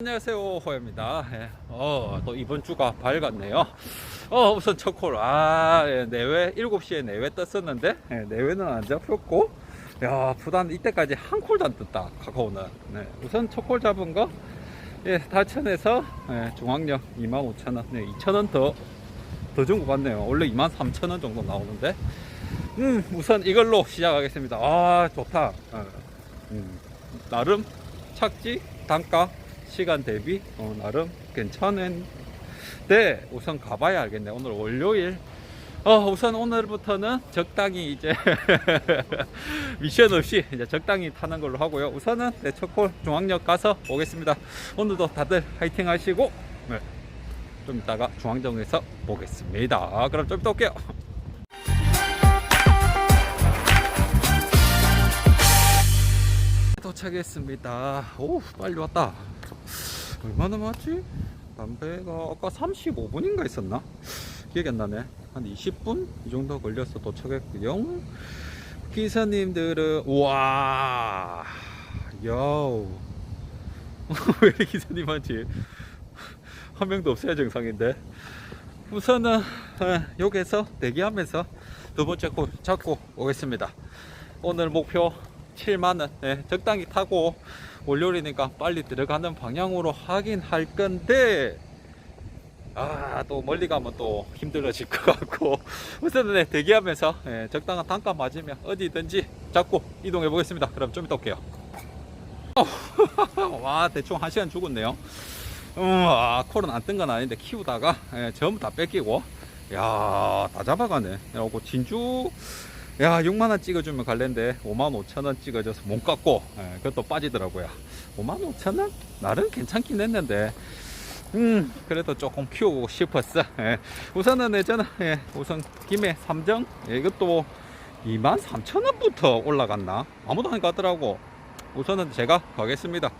안녕하세요 호야입니다. 예. 어, 또 이번 주가 밝았네요. 어, 우선 첫콜. 아 예, 내외 7시에 내외 떴었는데 예, 내외는 안 잡혔고 야 부단 이때까지 한 콜도 안 떴다 카카오는. 네, 우선 첫콜 잡은 거 예, 다천에서 예, 중앙역 25,000원 네, 2,000원 더 더 준 것 같네요. 원래 23,000원 정도 나오는데. 음 우선 이걸로 시작하겠습니다. 아 좋다. 어, 음, 나름 착지 단가 시간 대비? 어, 나름 괜찮은데 우선 가봐야 알겠네. 오늘 월요일. 어, 우선 오늘부터는 적당히 이제 미션 없이 이제 적당히 타는 걸로 하고요. 우선은 내 첫콜 중앙역 가서 오겠습니다. 오늘도 다들 화이팅 하시고 네, 좀 이따가 중앙정에서 보겠습니다. 그럼 좀 이따 올게요. 도착했습니다. 오 빨리 왔다 얼마나 맞지? 담배가 아까 35분인가 있었나? 기억이 안 나네. 한 20분? 이 정도 걸려서 도착했고요. 기사님들은, 우와, 야우. 왜 기사님 많지? 한 명도 없어야 정상인데. 우선은, 어, 여기서 대기하면서 두 번째 골 잡고 오겠습니다. 오늘 목표 7만원, 네, 적당히 타고 월요일이니까 빨리 들어가는 방향으로 하긴 할 건데 아 또 멀리 가면 또 힘들어질 것 같고. 우선은 네, 대기하면서 예, 적당한 단가 맞으면 어디든지 잡고 이동해 보겠습니다. 그럼 좀 이따 올게요. 와 대충 한 시간 죽었네요. 음, 아, 콜은 안 뜬 건 아닌데 키우다가 예, 전부 다 뺏기고. 야다 잡아가네. 그리고 진주 야 6만원 찍어주면 갈랜데 5만 5천원 찍어줘서 못 갔고 예, 그것도 빠지더라고요. 5만 5천원? 나름 괜찮긴 했는데. 음 그래도 조금 키우고 싶었어. 예. 우선은 네, 저는 예, 우선 김해 삼정? 예, 이것도 2만 3천원부터 올라갔나? 아무도 안 가더라고. 우선은 제가 가겠습니다.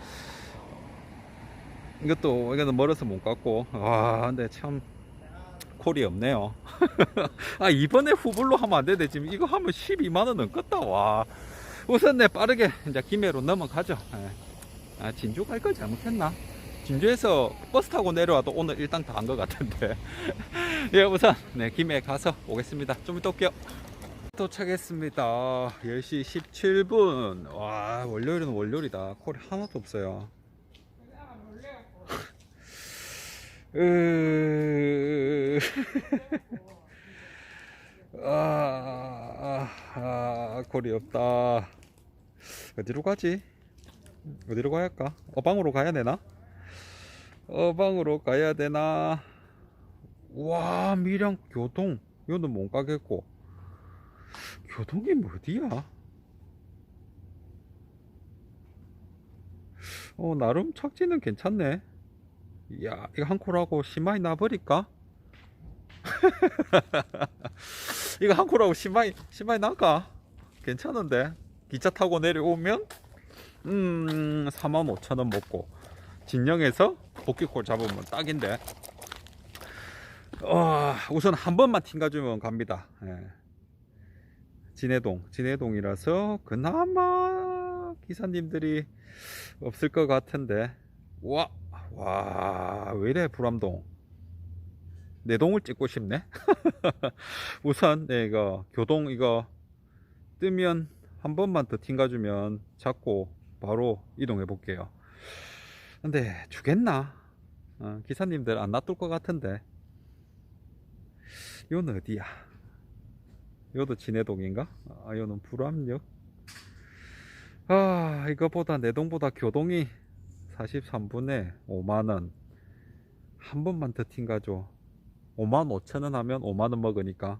이것도 이거는 멀어서 못 갔고. 와 근데 참 콜이 없네요. 아 이번에 후불로 하면 안 되는데 지금 이거 하면 12만 원 넘겠다. 와. 우선 네 빠르게 이제 김해로 넘어가죠. 예. 아 진주 갈 걸 잘못했나? 진주에서 버스 타고 내려와도 오늘 일당 다 한 것 같은데. 예 우선 네 김해 가서 오겠습니다. 좀 이따 올게요. 도착했습니다. 10시 17분. 와 월요일은 월요일이다. 콜이 하나도 없어요. 으... 아, 아, 아, 골이 없다. 어디로 가지? 어디로 가야 할까? 어방으로 가야 되나? 어방으로 가야 되나? 와, 밀양 교동. 이거는 못 가겠고. 교동이 뭐 어디야? 어, 나름 착지는 괜찮네. 야, 이거 한 콜하고 심하이 나버릴까? 이거 한 콜하고 심하이, 심하이 나까? 괜찮은데? 기차 타고 내려오면, 음, 45,000원 먹고, 진영에서 복귀콜 잡으면 딱인데. 어, 우선 한 번만 튕가주면 갑니다. 예. 진해동, 진해동이라서 그나마 기사님들이 없을 것 같은데. 와, 와, 왜 이래, 불암동. 내 동을 찍고 싶네. 우선, 네, 이거, 교동, 이거, 뜨면 한 번만 더 튕가주면 잡고 바로 이동해 볼게요. 근데, 주겠나? 어, 기사님들 안 놔둘 것 같은데. 이건 어디야? 이것도 진해동인가? 아, 이거는 불암역. 아, 이거보다 내 동보다 교동이 43분에 5만원. 한 번만 더 튕가줘 5만 5천원 하면 5만원 먹으니까.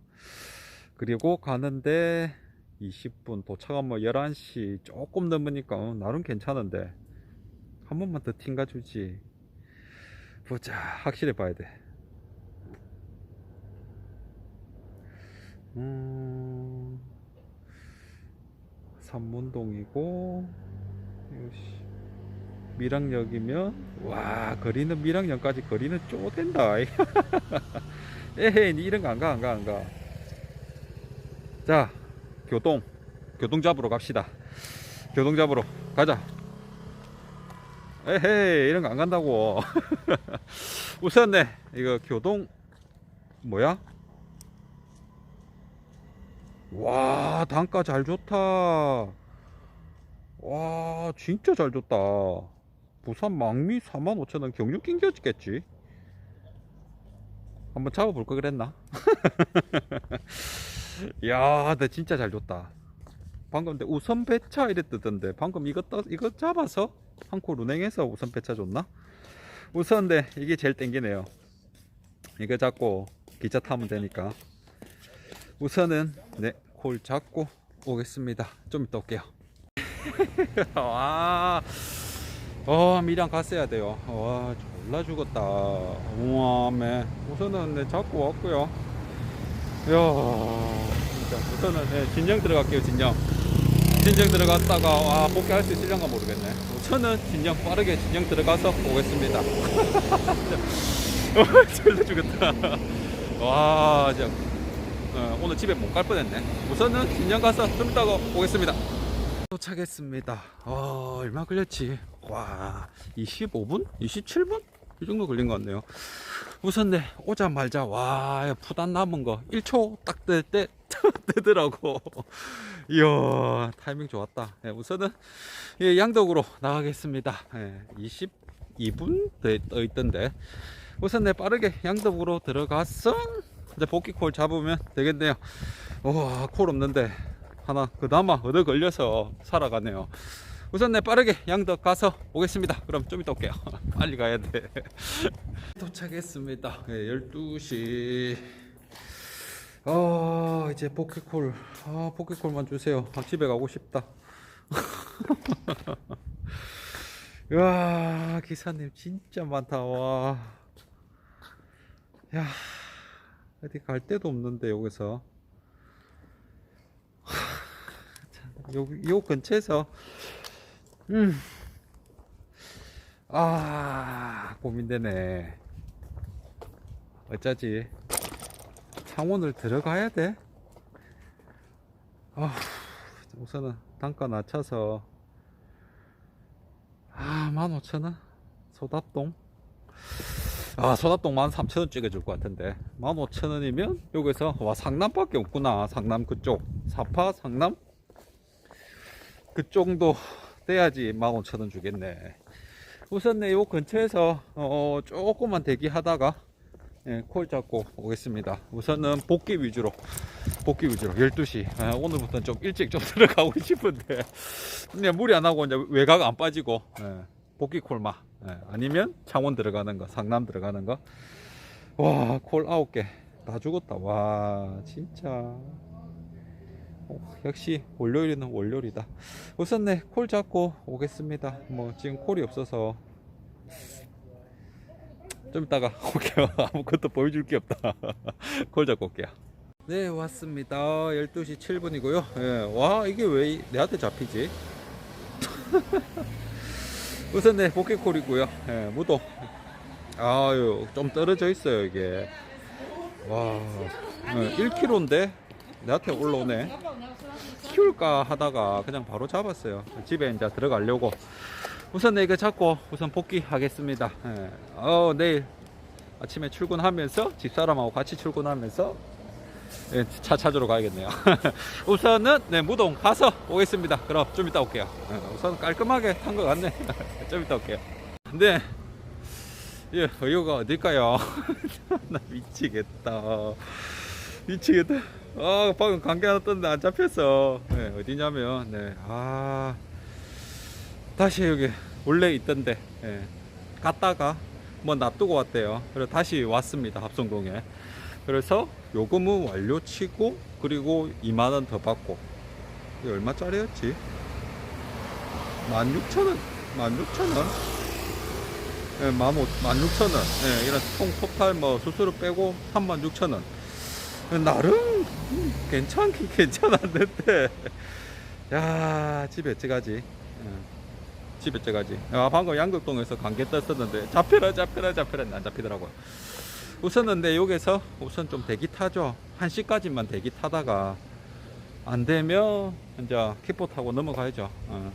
그리고 가는데 20분 도착하면 뭐 11시 조금 넘으니까 어, 나름 괜찮은데. 한 번만 더 튕가 주지. 보자 확실히 봐야 돼. 음, 삼문동이고 밀양역이면 와 거리는 밀양역까지 거리는 쪼댄다. 에헤이 니 이런 거 안 가 안 가 안가. 자 교동. 교동 잡으러 갑시다. 교동 잡으러 가자. 에헤이 이런 거 안 간다고. 우선 네 이거 교동 뭐야? 와 단가 잘 좋다. 와 진짜 잘 좋다 부산 망미 45,000원 경유 낑겨지겠지 한번 잡아볼 거 그랬나 야, 나 진짜 잘 줬다. 방금 근데 우선 배차 이래 뜨던데 방금 이거 떠, 이거 잡아서 한코 운행해서 우선 배차 줬나? 우선데 이게 제일 땡기네요. 이거 잡고 기차 타면 되니까. 우선은 네, 콜 잡고 오겠습니다. 좀 이따 올게요. 와, 어 미량 갔어야 돼요. 와, 졸라 죽었다. 우와, 매. 우선은 네, 잡고 왔고요. 이야, 진짜. 우선은 네, 진정 들어갈게요, 진정. 진정 들어갔다가 와 복귀할 수 있을런가 모르겠네. 우선은 진정 빠르게 진정 들어가서 오겠습니다. 어, 졸라 죽었다. 와, 진짜. 어, 오늘 집에 못 갈 뻔했네. 우선은 진정 가서 좀 이따가 오겠습니다. 도착했습니다. 어, 얼마 걸렸지? 와, 25분? 27분? 이 정도 걸린 것 같네요. 우선 네, 오자마자, 와, 부단 남은 거 1초 딱 뜰 때 뜨더라고. 이야, 타이밍 좋았다. 예, 우선은 예, 양덕으로 나가겠습니다. 예, 22분 떠 있던데. 우선 네, 빠르게 양덕으로 들어가서 이제 복귀콜 잡으면 되겠네요. 와, 콜 없는데 하나 그나마 얻어 걸려서 살아가네요. 우선 네 빠르게 양덕 가서 오겠습니다. 그럼 좀 이따 올게요. 빨리 가야 돼. 도착했습니다. 네, 12시. 아 이제 포켓콜. 아 포켓콜만 주세요. 아, 집에 가고 싶다. 와 기사님 진짜 많다. 와. 야 어디 갈 데도 없는데 여기서. 요, 요 근처에서 음. 아, 고민되네. 어쩌지? 창원을 들어가야 돼? 아, 우선은 단가 낮춰서 아, 15,000원? 소답동? 아, 소답동 13,000원 찍어줄 것 같은데 15,000원이면 여기서 와, 상남밖에 없구나. 상남 그쪽. 사파, 상남? 그 정도 돼야지 15,000원 주겠네. 우선 네, 요 근처에서 어, 조금만 대기하다가 예, 콜 잡고 오겠습니다. 우선은 복귀 위주로 복귀 위주로. 12시. 아, 오늘부터는 좀 일찍 좀 들어가고 싶은데. 그냥 무리 안 하고 이제 외곽 안 빠지고 예, 복귀 콜마. 예, 아니면 창원 들어가는 거 상남 들어가는 거와콜 9개. 다 죽었다. 와 진짜. 어, 역시 월요일은 월요일이다. 우선 네, 콜 잡고 오겠습니다. 뭐 지금 콜이 없어서 좀 이따가 올게요. 아무것도 보여줄 게 없다. 콜 잡고 올게요. 네, 왔습니다. 12시 7분이고요. 예, 와, 이게 왜 이- 내한테 잡히지? 우선 네, 복귀콜이고요. 예, 무도. 아유, 좀 떨어져 있어요, 이게. 와, 예, 1kg인데 내한테 올라오네. 키울까 하다가 그냥 바로 잡았어요. 집에 이제 들어가려고. 우선 네, 이거 잡고 우선 복귀하겠습니다. 예. 어, 내일 아침에 출근하면서 집사람하고 같이 출근하면서 예, 차 찾으러 가야겠네요. 우선은 네, 무동 가서 오겠습니다. 그럼 좀 이따 올게요. 예, 우선 깔끔하게 탄 것 같네. 좀 이따 올게요. 네. 예, 여기가 어딜까요? 나 미치겠다. 미치겠다. 아, 방금 관계 하나 떴는데 안 잡혔어. 네, 어디냐면, 네, 아, 다시 여기 원래 있던데, 예, 갔다가 뭐 놔두고 왔대요. 그래서 다시 왔습니다. 합성동에. 그래서 요금은 완료 치고, 그리고 2만원 더 받고. 이게 얼마짜리였지? 16,000원? 16,000원? 예, 16,000원. 예, 이런 통 토탈 뭐 수수료 빼고 36,000원. 나름 음, 괜찮긴 괜찮았는데. 야 집에 어찌가지. 응. 집에 어찌가지. 아 방금 양극동에서 관계 떴었는데 잡혀라 잡혀라 잡혀라 안 잡히더라고요. 내 여기서 우선 좀 대기 타죠. 1시까지만 대기 타다가 안 되면 이제 킥보 타고 넘어가야죠. 어.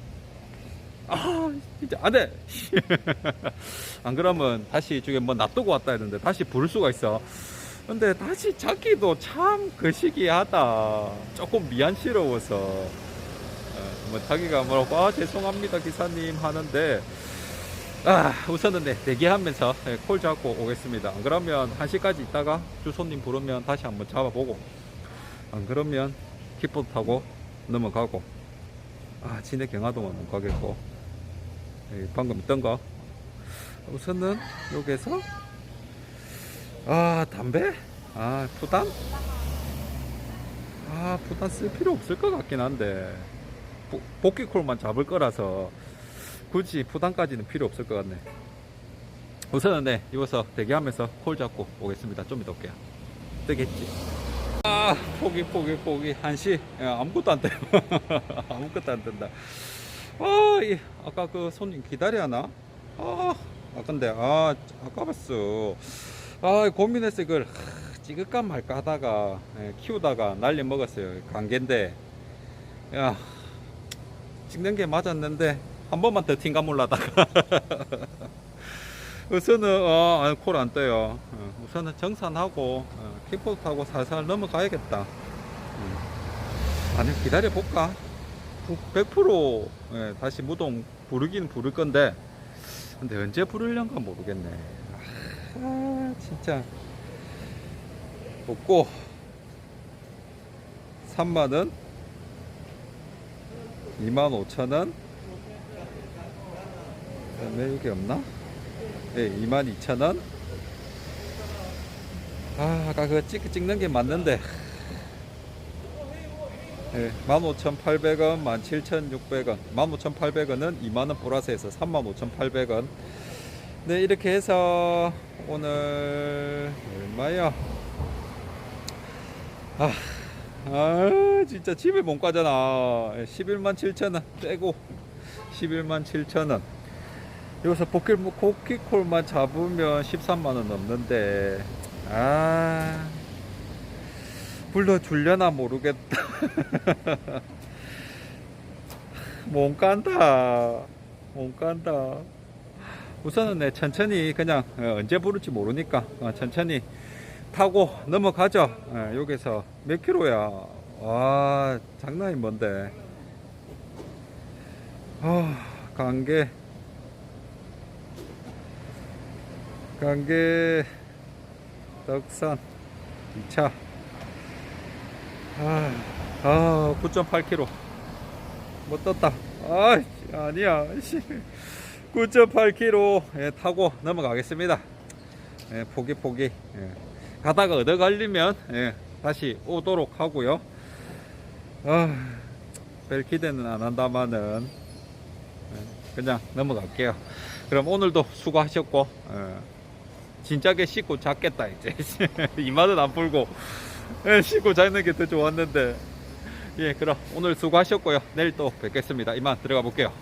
아 진짜 안돼! 안 그러면 다시 저기 뭐 놔두고 왔다 했는데 다시 부를 수가 있어 근데 다시 찾기도 참 그 시기하다. 조금 미안스러워서. 어, 뭐 자기가 뭐라고 아 죄송합니다 기사님 하는데 아 우선은 네 대기하면서 예, 콜 잡고 오겠습니다. 안 그러면 1시까지 있다가 주손님 부르면 다시 한번 잡아보고 안 그러면 킥보드 타고 넘어가고 아 진해 경화동 한번 가겠고 예, 방금 있던 거? 우선은 여기서 아 담배? 아 부단 아 부단 쓸 필요 없을 것 같긴 한데. 보- 복귀콜만 잡을 거라서 굳이 부단까지는 필요 없을 것 같네. 우선은 네 이어서 대기하면서 콜 잡고 오겠습니다. 좀 이따 올게요. 뜨겠지? 아 포기 포기 포기. 한시? 야, 아무것도 안 떠요 아무것도 안 뜬다. 아 이, 아까 그 손님 기다려나? 아, 아 근데 아 아까 봤어 아 고민했어 이걸 하, 찍을까 말까 하다가 예, 키우다가 날려 먹었어요. 관계인데. 야 찍는 게 맞았는데 한 번만 더 팅가 몰라다가. 우선은 어, 콜안 떠요. 어, 우선은 정산하고 어, 킥보드 타고 살살 넘어가야겠다. 음. 아니 기다려 볼까? 100% 예, 다시 무동 부르긴 부를 건데. 근데 언제 부르려는가 모르겠네 아 진짜. 없고. 3만원. 25,000원. 그 다음에 여기 없나? 네 22,000원. 아 아까 그거 찍, 찍는 게 맞는데. 네, 15,800원, 17,600원, 15,800원은 2만원 플러스해서 35,800원. 네, 이렇게 해서 오늘 얼마야? 아, 아 진짜 집에 못 가잖아. 11만 7천원 떼고 11만 7천 원. 여기서 복귀, 복귀콜만 잡으면 13만 원 넘는데, 아. 불러줄려나 모르겠다. 못 간다. 못 간다. 우선은 네, 천천히 그냥 어, 언제 부를지 모르니까 어, 천천히 타고 넘어가죠. 어, 여기서 몇 킬로야? 와, 장난이 뭔데. 아, 관계. 관계. 덕산 2차. 아, 아 9.8kg 못 떴다 아 아니야 9.8kg 예, 타고 넘어가겠습니다. 예, 포기 포기. 예. 가다가 얻어 걸리면 예, 다시 오도록 하고요. 아, 별 기대는 안 한다마는 예, 그냥 넘어갈게요. 그럼 오늘도 수고하셨고 예, 진작에 씻고 잤겠다 이제. 이마는 안 풀고. 예, 쉬고 자는 게 더 좋았는데. 예 그럼 오늘 수고하셨고요. 내일 또 뵙겠습니다. 이만 들어가 볼게요